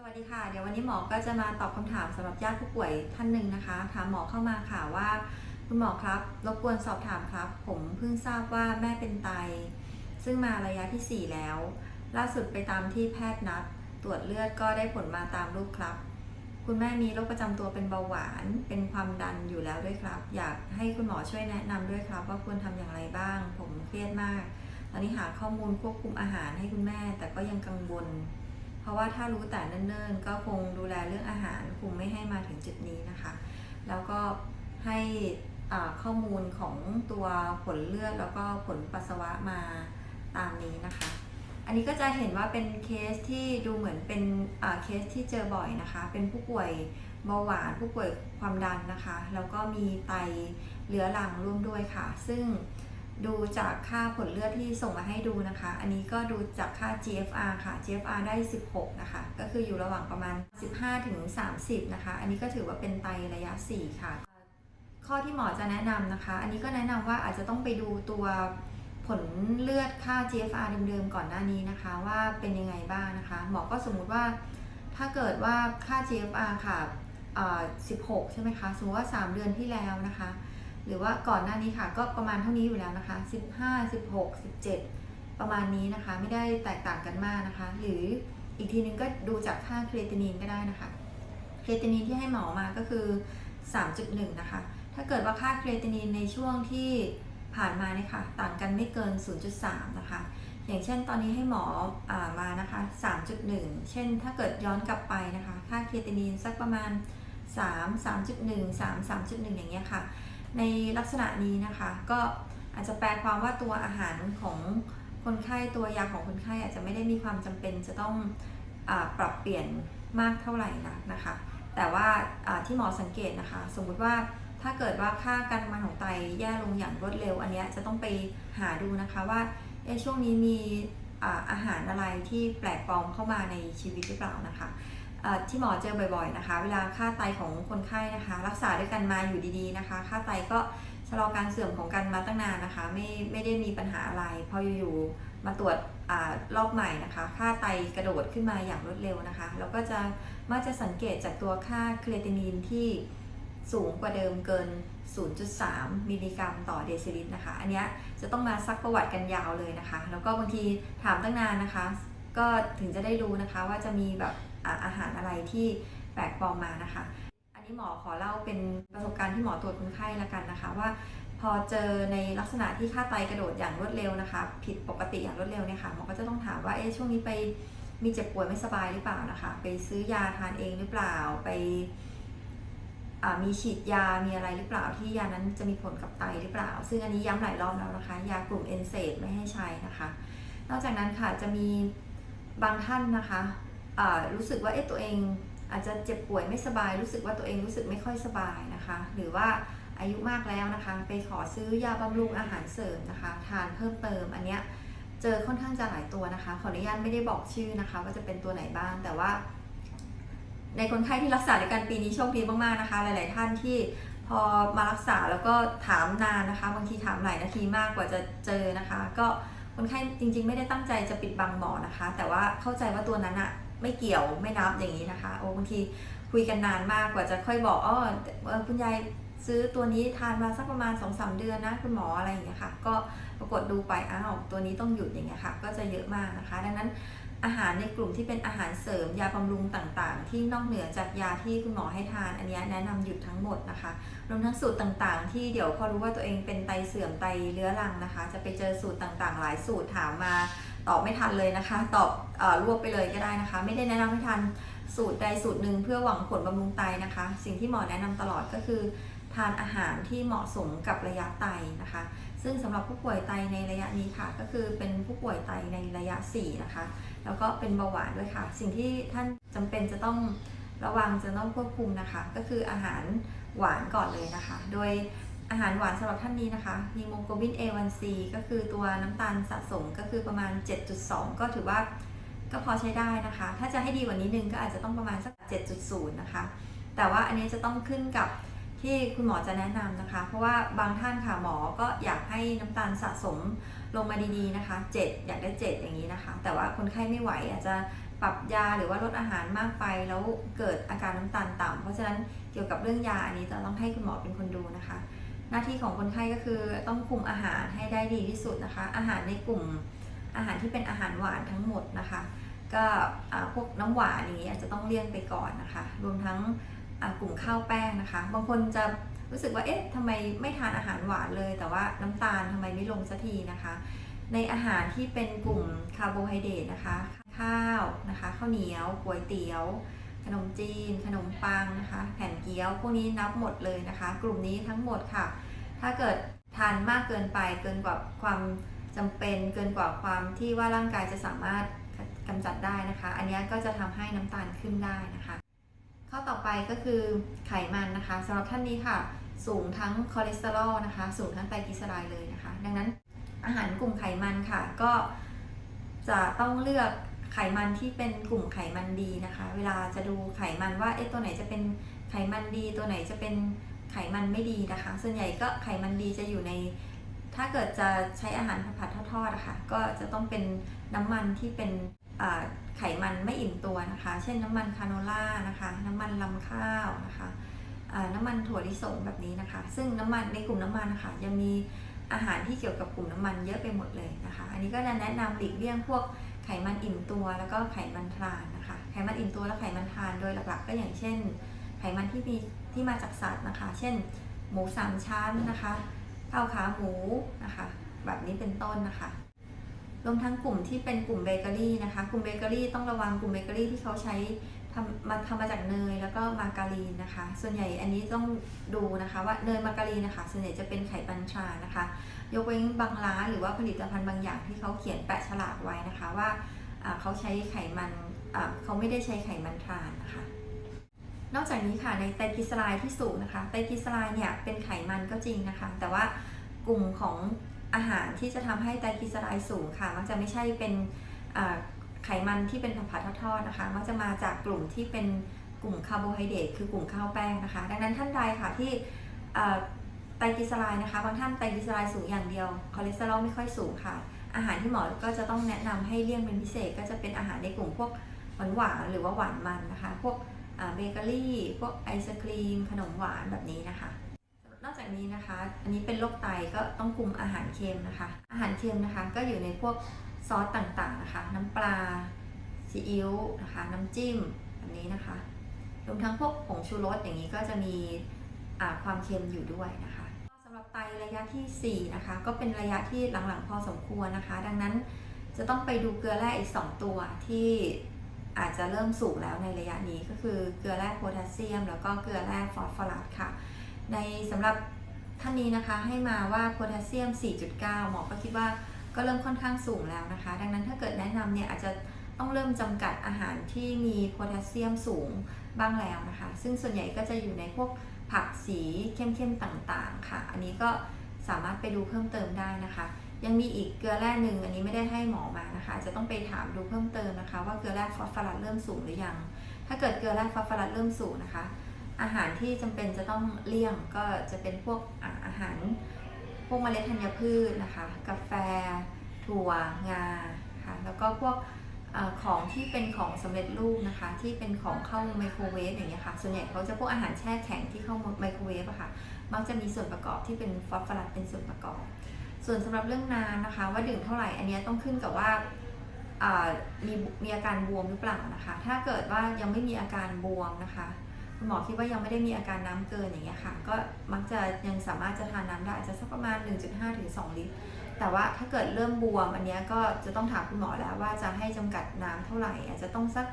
สวัสดีค่ะ เดี๋ยววันนี้หมอก็จะมาตอบคำถามสำหรับญาติผู้ป่วยท่านหนึ่งนะคะ ถามหมอเข้ามาค่ะว่า คุณหมอครับ รบกวนสอบถามครับ ผมเพิ่งทราบว่าแม่เป็นไต ซึ่งมาระยะทีสี่4 แล้ว ล่าสุดไปตามที่แพทย์นัด ตรวจเลือดก็ได้ผลมาตามรูปครับ คุณแม่มีโรคประจำตัวเป็นเบาหวาน เป็นความดันอยู่แล้วด้วยครับ อยากให้คุณหมอช่วยแนะนำด้วยครับ ว่าควรทำอย่างไรบ้าง ผมเครียดมาก ตอนนี้หาข้อมูลควบคุมอาหารให้คุณแม่ แต่ก็ยังกังวล ราะว่าถ้ารู้แต่เนิ่นๆ ก็คงดูแลเรื่องอาหารคุมไม่ให้มาถึงจุดนี้นะคะ แล้วก็ให้ข้อมูลของตัวผลเลือดแล้วก็ผลปัสสาวะมาตามนี้นะคะ อันนี้ก็จะเห็นว่าเป็นเคสที่ดูเหมือนเป็นเคสที่เจอบ่อยนะคะ เป็นผู้ป่วยเบาหวานผู้ป่วยความดันนะคะ แล้วก็มีไตเรื้อรังร่วมด้วยค่ะ ซึ่ง ดูจากค่าผลเลือดที่ส่งมาให้ดูนะคะ อันนี้ก็ดูจากค่า GFR ค่ะ GFR ได้ 16 นะคะ ก็คืออยู่ระหว่างประมาณ 15ถึง30 นะคะ อันนี้ก็ถือว่าเป็นไตระยะ 4 ค่ะ ข้อที่หมอจะแนะนำนะคะ อันนี้ก็แนะนำว่าอาจจะต้องไปดูตัวผลเลือดค่า GFR เดิมๆก่อนหน้านี้นะคะ ว่าเป็นยังไงบ้างนะคะ หมอก็สมมุติว่าถ้าเกิดว่าค่า GFR ค่ะ16 ใช่ไหมคะ สมมติว่า 3 เดือนที่แล้วนะคะ หรือว่าก่อนหน้านี้ค่ะก็ประมาณเท่านี้อยู่แล้วนะคะ 15 16 17 ประมาณนี้นะคะ ไม่ได้แตกต่างกันมากนะคะ หรืออีกทีนึงก็ดูจากค่าครีตินินก็ได้นะคะครีตินินที่ให้หมอมาก็คือ 3.1 นะคะ ถ้าเกิดว่าค่าครีตินินในช่วงที่ผ่านมาเนี่ยค่ะ ต่างกันไม่เกิน 0.3 นะคะ อย่างเช่นตอนนี้ให้หมออามานะคะ 3.1 เช่นถ้าเกิดย้อนกลับไปนะคะ ค่าครีตินินสักประมาณ 3 3.1 3 3.1 อย่างเงี้ยค่ะ ในลักษณะนี้นะคะ ก็อาจจะแปลความว่าตัวอาหารของคนไข้ตัวยาของคนไข้อาจจะไม่ได้มีความจำเป็นจะต้องอปรับเปลี่ยนมากเท่าไหร่นักนะคะ แต่ว่าที่หมอสังเกตนะคะ สมมุติว่าถ้าเกิดว่าค่าการทำงานของไตแย่ลงอย่างรวดเร็ว อันนี้จะต้องไปหาดูนะคะว่าช่วงนี้มีอาหารอะไรที่แปลกปลอมเข้ามาในชีวิตหรือเปล่านะคะ ที่หมอเจอบ่อยๆนะคะ เวลาค่าไตของคนไข้นะคะ รักษาด้วยกันมาอยู่ดีๆนะคะ ค่าไตก็ชะลอการเสื่อมของกันมาตั้งนานนะคะ ไม่ไม่ได้มีปัญหาอะไร พออยู่ๆมาตรวจอรอบใหม่นะคะ ค่าไตกระโดดขึ้นมาอย่างรวดเร็วนะคะ แล้วก็จะมักจะสังเกตจากตัวค่าครีเอตินินที่สูงกว่าเดิมเกิน 0.3 มิลลิกรัมต่อเดซิลิตรนะคะ อันนี้จะต้องมาซักประวัติกันยาวเลยนะคะ แล้วก็บางทีถามตั้งนานนะคะ ก็ถึงจะได้รู้นะคะว่าจะมีแบบ อาหารอะไรที่แปลกปลอมมานะคะ อันนี้หมอขอเล่าเป็นประสบการณ์ที่หมอตรวจคนไข้ละกันนะคะว่าพอเจอในลักษณะที่ค่าไตกระโดดอย่างรวดเร็วนะคะ ผิดปกติอย่างรวดเร็วเนี่ยค่ะหมอก็จะต้องถามว่าเอ๊ะช่วงนี้ไปมีเจ็บป่วยไม่สบายหรือเปล่านะคะ ไปซื้อยาทานเองหรือเปล่าไปมีฉีดยา มีอะไรหรือเปล่าที่ยานั้นจะมีผลกับไตหรือเปล่า ซึ่งอันนี้ย้ำหลายรอบแล้วนะคะ ยากลุ่มเอนเซดไม่ให้ใช้นะคะ นอกจากนั้นค่ะจะมีบางท่านนะคะ รู้สึกว่าเอ๊ะตัวเองอาจจะเจ็บป่วยไม่สบาย รู้สึกว่าตัวเองรู้สึกไม่ค่อยสบายนะคะ หรือว่าอายุมากแล้วนะคะ ไปขอซื้อยาบำรุงอาหารเสริมนะคะ ทานเพิ่มเติมอันเนี้ยเจอค่อนข้างจะหลายตัวนะคะ ขออนุญาตไม่ได้บอกชื่อนะคะ ว่าจะเป็นตัวไหนบ้างแต่ว่า ในคนไข้ที่รักษาด้วยกันปีนี้โชคดีมากๆนะคะ หลาย ๆ ท่านที่พอมารักษาแล้วก็ถามนานนะคะ บางทีถามหลายนาทีมากกว่าจะเจอนะคะ ก็คนไข้จริง ๆ ไม่ได้ตั้งใจจะปิดบังหมอนะคะ แต่ว่าเข้าใจว่าตัวนั้นอะ ไม่เกี่ยวไม่นับอย่างนี้นะคะ โอ้บางทีคุยกันนานมากกว่าจะค่อยบอกอ๋ออคุณยายซื้อตัวนี้ทานมาสักประมาณ2อสเดือนนะคุณหมออะไรอย่างเงี้ยค่ะ ก็ปรากฏดูไปอ้าวตัวนี้ต้องหยุดอย่างเงี้ยค่ะ ก็จะเยอะมากนะคะ ดังนั้น อาหารในกลุ่มที่เป็นอาหารเสริมยาบำรุงต่างๆ ที่นอกเหนือจากยาที่คุณหมอให้ทาน อันนี้แนะนำหยุดทั้งหมดนะคะ รวมทั้งสูตรต่างๆ ที่เดี๋ยวพอรู้ว่าตัวเองเป็นไตเสื่อมไตเรื้อรังนะคะ จะไปเจอสูตรต่างๆ หลายสูตรถามมาตอบไม่ทันเลยนะคะ ตอบอรวบไปเลยก็ได้นะคะ ไม่ได้แนะนำให้ทานสูตรใดสูตรหนึ่งเพื่อหวังผลบำรุงไตนะคะ สิ่งที่หมอแนะนำตลอดก็คือทานอาหารที่เหมาะสมกับระยะไตนะคะ ซึ่งสำหรับผู้ป่วยไตในระยะนี้ค่ะ ก็คือเป็นผู้ป่วยไตในระยะ4นะคะ แล้วก็เป็นเบาหวานด้วยค่ะ สิ่งที่ท่านจำเป็นจะต้องระวังจะต้องควบคุมนะคะ ก็คืออาหารหวานก่อนเลยนะคะ โดยอาหารหวานสำหรับท่านนี้นะคะฮีโมโกลบิน A1C ก็คือตัวน้ำตาลสะสมก็คือประมาณ 7.2 ก็ถือว่าก็พอใช้ได้นะคะ ถ้าจะให้ดีกว่านี้นึงก็อาจจะต้องประมาณสัก 7.0 นะคะ แต่ว่าอันนี้จะต้องขึ้นกับ ที่คุณหมอจะแนะนำนะคะ เพราะว่าบางท่านค่ะหมอก็อยากให้น้ำตาลสะสมลงมาดีๆนะคะ 7 อยากได้ 7 อย่างนี้นะคะ แต่ว่าคนไข้ไม่ไหวอาจจะปรับยาหรือว่าลดอาหารมากไป แล้วเกิดอาการน้ำตาลต่ำเพราะฉะนั้นเกี่ยวกับเรื่องยาอันนี้จะต้องให้คุณหมอเป็นคนดูนะคะ หน้าที่ของคนไข้ก็คือต้องคุมอาหารให้ได้ดีที่สุดนะคะ อาหารในกลุ่มอาหารที่เป็นอาหารหวานทั้งหมดนะคะ ก็พวกน้ำหวานอย่างนี้อาจจะต้องเลี่ยงไปก่อนนะคะ รวมทั้ง กลุ่มข้าวแป้งนะคะ บางคนจะรู้สึกว่าเอ๊ะทำไมไม่ทานอาหารหวานเลย แต่ว่าน้ำตาลทำไมไม่ลงสักทีนะคะ ในอาหารที่เป็นกลุ่มคาร์โบไฮเดรตนะคะ ข้าวนะคะข้าวเหนียวก๋วยเตี๋ยวขนมจีน ขนมปังนะคะ แผ่นเกี๊ยว พวกนี้นับหมดเลยนะคะ กลุ่มนี้ทั้งหมดค่ะ ถ้าเกิดทานมากเกินไปเกินกว่าความจำเป็นเกินกว่าความที่ว่าร่างกายจะสามารถกำจัดได้นะคะ อันนี้ก็จะทำให้น้ำตาลขึ้นได้นะคะ ข้อต่อไปก็คือไขมันนะคะสำหรับท่านนี้ค่ะ สูงทั้งคอเลสเตอรอลนะคะ สูงทั้งไตรกลีเซอไรด์เลยนะคะ ดังนั้นอาหารกลุ่มไขมันค่ะ ก็จะต้องเลือกไขมันที่เป็นกลุ่มไขมันดีนะคะ เวลาจะดูไขมันว่าเอ๊ะตัวไหนจะเป็นไขมันดี ตัวไหนจะเป็นไขมันไม่ดีนะคะ ส่วนใหญ่ก็ไขมันดีจะอยู่ใน ถ้าเกิดจะใช้อาหารผัดๆทอดๆนะคะก็จะต้องเป็นน้ำมันที่เป็น ไขมันไม่อิ่มตัวนะคะ เช่นน้ำมันคาโนล่านะคะ น้ำมันลำข้าวนะคะน้ำมันถั่วลิสงแบบนี้นะคะ ซึ่งน้ำมันในกลุ่มน้ำมันนะคะยังมีอาหารที่เกี่ยวกับกลุ่มน้ำมันเยอะไปหมดเลยนะคะ อันนี้ก็จะแนะนำหลีกเลี่ยงพวกไขมันอิ่มตัวแล้วก็ไขมันทรานนะคะ ไขมันอิ่มตัวและไขมันทรานโดยหลักๆ ก็อย่างเช่น ไขมันที่มีที่มาจากสัตว์นะคะ เช่น หมูสามชั้นนะคะข้าวขาหมูนะคะ แบบนี้เป็นต้นนะคะ วมทั้งกลุ่มที่เป็นกลุ่มเบเกอรี่นะคะ กลุ่มเบเกอรี่ต้องระวังกลุ่มเบเกอรี่ที่เขาใช้ทำมาทำมาจากเนยแล้วก็มาการีนนะคะ ส่วนใหญ่อันนี้ต้องดูนะคะว่าเนยมาการีนนะคะ ส่วนใหญ่จะเป็นไขมันทรานนะคะ ยกเว้นบางร้านหรือว่าผลิตภัณฑ์บางอย่างที่เขาเขียนแปะฉลากไว้นะคะว่าเขาใช้ไขมันเขาไม่ได้ใช้ไขมันทรานนะคะนอกจากนี้ค่ะในไตรกลีเซอไรด์ที่สูงนะคะไตรกลีเซอไรด์เนี่ยเป็นไขมันก็จริงนะคะ แต่ว่ากลุ่มของ อาหารที่จะทำให้ไตรกลีเซอไรด์สูงค่ะ มักจะไม่ใช่เป็นไขมันที่เป็นผัดทอดๆนะคะ มักจะมาจากกลุ่มที่เป็นกลุ่มคาร์โบไฮเดรตคือกลุ่มข้าวแป้งนะคะ ดังนั้นท่านใดค่ะที่ไตรกลีเซอไรด์นะคะ บางท่านไตรกลีเซอไรด์สูงอย่างเดียว คอเลสเตอรอลไม่ค่อยสูงค่ะ อาหารที่หมอก็จะต้องแนะนำให้เลี่ยงเป็นพิเศษ ก็จะเป็นอาหารในกลุ่มพวกหวานหวานหรือว่าหวานมันนะคะ พวกเบเกอรี่ พวกไอศครีม ขนมหวานแบบนี้นะคะ อกจากนี้นะคะ อันนี้เป็นโรคไตก็ต้องคุมอาหารเค็มนะคะ อาหารเค็มนะคะก็อยู่ในพวกซอสต่างๆนะคะ น้ำปลาซีอิ๊วนะคะ น้ำจิ้มแบบนี้นะคะรวมทั้งพวกผงชูรสอย่างนี้ก็จะมีความเค็มอยู่ด้วยนะคะสำหรับไตระยะทีสี่4 นะคะ ก็เป็นระยะที่หลังๆพอสมควรนะคะ ดังนั้นจะต้องไปดูเกลือแร่อีก 2 ตัวที่อาจจะเริ่มสูงแล้วในระยะนี้ก็คือเกลือแร่โพแทสเซียม แล้วก็เกลือแร่ฟอสฟอรัสค่ะ ในสำหรับท่านนี้นะคะให้มาว่าโพแทสเซียม 4.9 หมอก็คิดว่าก็เริ่มค่อนข้างสูงแล้วนะคะ ดังนั้นถ้าเกิดแนะนำเนี่ยอาจจะต้องเริ่มจำกัดอาหารที่มีโพแทสเซียมสูงบ้างแล้วนะคะ ซึ่งส่วนใหญ่ก็จะอยู่ในพวกผักสีเข้มๆต่างๆ ค่ะ อันนี้ก็สามารถไปดูเพิ่มเติมได้นะคะ ยังมีอีกเกลือแร่หนึ่งอันนี้ไม่ได้ให้หมอมานะคะ จะต้องไปถามดูเพิ่มเติมนะคะ ว่าเกลือแร่ฟอสฟอรัสเริ่มสูงหรือยัง ถ้าเกิดเกลือแร่ฟอสฟอรัสเริ่มสูงนะคะ อาหารที่จำเป็นจะต้องเลี่ยงก็จะเป็นพวกอาหารพวกเมล็ดธัญพืชนะคะ กาแฟ ถั่ว งาค่ะแล้วก็พวกอของที่เป็นของสำเร็จรูปนะคะ ที่เป็นของเข้าไมโครเวฟอย่างเงี้ยค่ะ ส่วนใหญ่เขาจะพวกอาหารแช่แข็งที่เข้าไมโครเวฟอะค่ะมักจะมีส่วนประกอบที่เป็นฟอสฟอรัสเป็นส่วนประกอบ ส่วนสำหรับเรื่องน้ำนะคะ ว่าดื่มเท่าไหร่อันเนี้ยต้องขึ้นกับว่ามีมีอาการบวมหรือเปล่านะคะ ถ้าเกิดว่ายังไม่มีอาการบวมนะคะ คุณหมอคิดว่ายังไม่ได้มีอาการน้ำเกินอย่างเงี้ยค่ะ ก็มักจะยังสามารถจะทานน้ำได้จะสักประมาณ 1.5ถึง2ลิตร แต่ว่าถ้าเกิดเริ่มบวมอันเนี้ยก็จะต้องถามคุณหมอแล้วว่าจะให้จำกัดน้ำเท่าไหร่อาจจะต้องสัก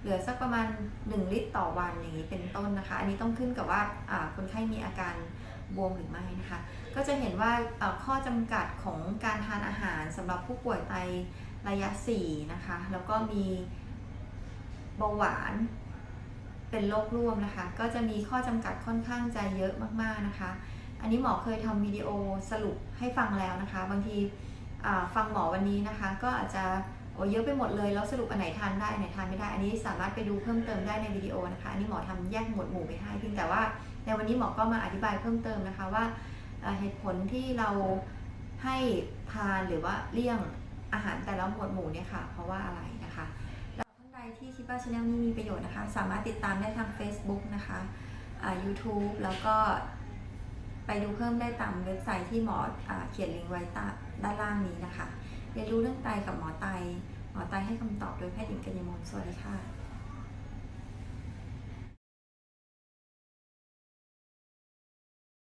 เหลือสักประมาณ 1 ลิตรต่อวันอย่างนี้เป็นต้นนะคะ อันนี้ต้องขึ้นกับว่าคนไข้มีอาการบวมหรือไม่นะคะ ก็จะเห็นว่าข้อจำกัดของการทานอาหารสำหรับผู้ป่วยไตระยะ 4 นะคะ แล้วก็มีเบาหวาน เป็นโรคร่วมนะคะ ก็จะมีข้อจำกัดค่อนข้างจะเยอะมากๆนะคะ อันนี้หมอเคยทำวิดีโอสรุปให้ฟังแล้วนะคะ บางทีฟังหมอวันนี้นะคะ ก็อาจจะโอ้เยอะไปหมดเลยแล้วสรุปอันไหนทานได้อันไหนทานไม่ได้ อันนี้สามารถไปดูเพิ่มเติมได้ในวิดีโอนะคะ อันนี้หมอทำแยกหมวดหมู่ไปให้เพียงแต่ว่าในวันนี้หมอก็มาอธิบายเพิ่มเติมนะคะว่าเอ่อเหตุผลที่เราให้ทานหรือว่าเลี่ยงอาหารแต่ละหมวดหมู่เนี่ยค่ะ เพราะว่าอะไร นะคะแล้วท่านใดที่ก็ช anel นี้มีประโยชน์นะคะ สามารถติดตามได้ทาง Facebook นะคะะ YouTube แล้วก็ไปดูเพิ่มได้ตามเว็บไซต์ที่หมออเขียนลิงก์ไว้ใต้ด้านล่างนี้นะคะ เรียนรู้เรื่องไตกับหมอไต หมอไตให้คำตอบโดยแพทย์หญิงกัญญมลสวัสดีค่ะ